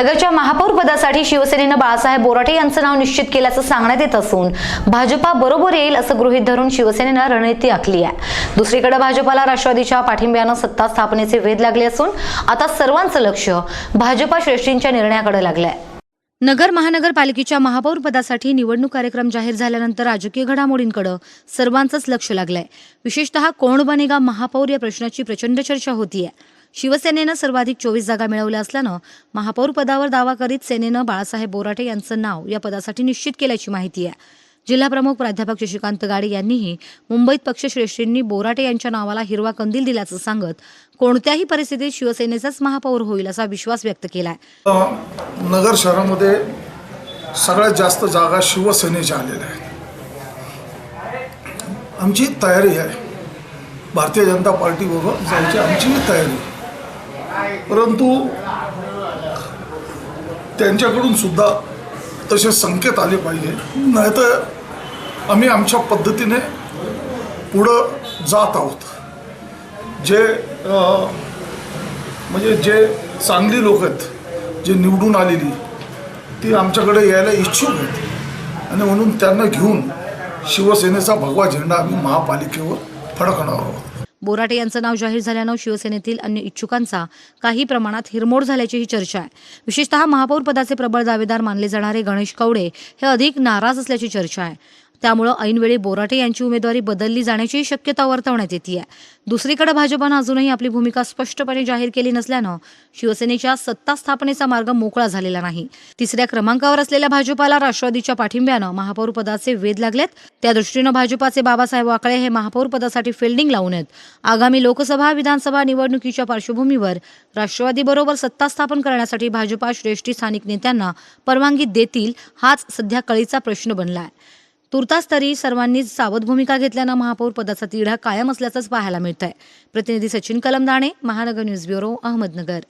नगरच्या महापौर पदासाठी शिवसेनेनं बाळासाहेब बोराटे यांचं नाव निश्चित केल्याचं सांगण्यात येत असून भाजपा बरोबर येईल असं गृहीत धरून शिवसेनेनं रणनीती आखली आहे. दुसरीकडे भाजपाला राष्ट्रवादीच्या पाठिंब्यानं सत्ता स्थापनेचे वेध लागले असून आता सर्वांचं लक्ष भाजपा श्रेष्ठींच्या निर्णयाकडे लागलंय. नगर महानगरपालिकेच्या महापौर पदासाठी निवडणूक कार्यक्रम जाहीर झाल्यानंतर राजकीय घडामोडींकडे सर्वांचंच लक्ष लागलंय. विशेषतः कोण बनेगा महापौर या प्रश्नाची प्रचंड चर्चा होतीये. शिवसेनेनं सर्वाधिक चोवीस जागा मिळवल्या असल्यानं महापौर पदावर दावा करीत सेनेनं बाळासाहेब बोराटे यांचं नाव या पदासाठी निश्चित केल्याची माहिती आहे. जिल्हाप्रमुख प्राध्यापक शशिकांत गाडे यांनीही मुंबईत पक्षश्रेष्ठींनी बोराटे यांच्या नावाला हिरवा कंदील दिल्याचं सांगत कोणत्याही परिस्थितीत शिवसेनेचाच महापौर होईल असा विश्वास व्यक्त केलाय. नगर शहरामध्ये सगळ्यात जास्त जागा शिवसेनेच्या आलेल्या आहेत. आमची तयारी आहे. भारतीय जनता पार्टीबरोबर जायची आमची तयारी आहे. परंतु त्यांच्याकडून सुद्धा तसे संकेत आले पाहिजे. नाहीतर आम्ही आमच्या पद्धतीने पुढं जात आहोत. जे म्हणजे जे चांगली लोक आहेत जे निवडून आलेली ती आमच्याकडे यायला इच्छुक आहेत. आणि म्हणून त्यांना घेऊन शिवसेनेचा भगवा झेंडा आम्ही महापालिकेवर फडकणार आहोत. बोराटे यांचं नाव जाहीर झाल्यानं शिवसेनेतील अन्य इच्छुकांचा काही प्रमाणात हिरमोड झाल्याची ही चर्चा आहे. विशेषतः महापौर पदाचे प्रबळ दावेदार मानले जाणारे गणेश कवडे हे अधिक नाराज असल्याची चर्चा आहे. त्यामुळं ऐनवेळी बोराटे यांची उमेदवारी बदलली जाण्याची शक्यता वर्तवण्यात येते दुसरीकडे भाजपानं अजूनही आपली भूमिका स्पष्टपणे जाहीर केली नसल्यानं शिवसेनेच्या सत्ता स्थापनेचा मार्ग मोकळा झालेला नाही. तिसऱ्या क्रमांकावर असलेल्या भाजपाला राष्ट्रवादीच्या पाठिंब्यानं महापौर पदाचे वेध लागलेत. त्या दृष्टीनं भाजपाचे बाबासाहेब वाकळे हे महापौर पदासाठी फिल्डिंग लावून आहेत. आगामी लोकसभा विधानसभा निवडणुकीच्या पार्श्वभूमीवर राष्ट्रवादीबरोबर सत्ता स्थापन करण्यासाठी भाजपा श्रेष्ठी स्थानिक नेत्यांना परवानगी देतील हाच सध्या कळीचा प्रश्न बनला आहे तुर्तास तरी सर्वांनीच सावध भूमिका घेतल्यानं महापौर पदाचा तिढा कायम असल्याचंच पाहायला मिळत आहे प्रतिनिधी सचिन कलमदाणे महानगर न्यूज ब्युरो अहमदनगर.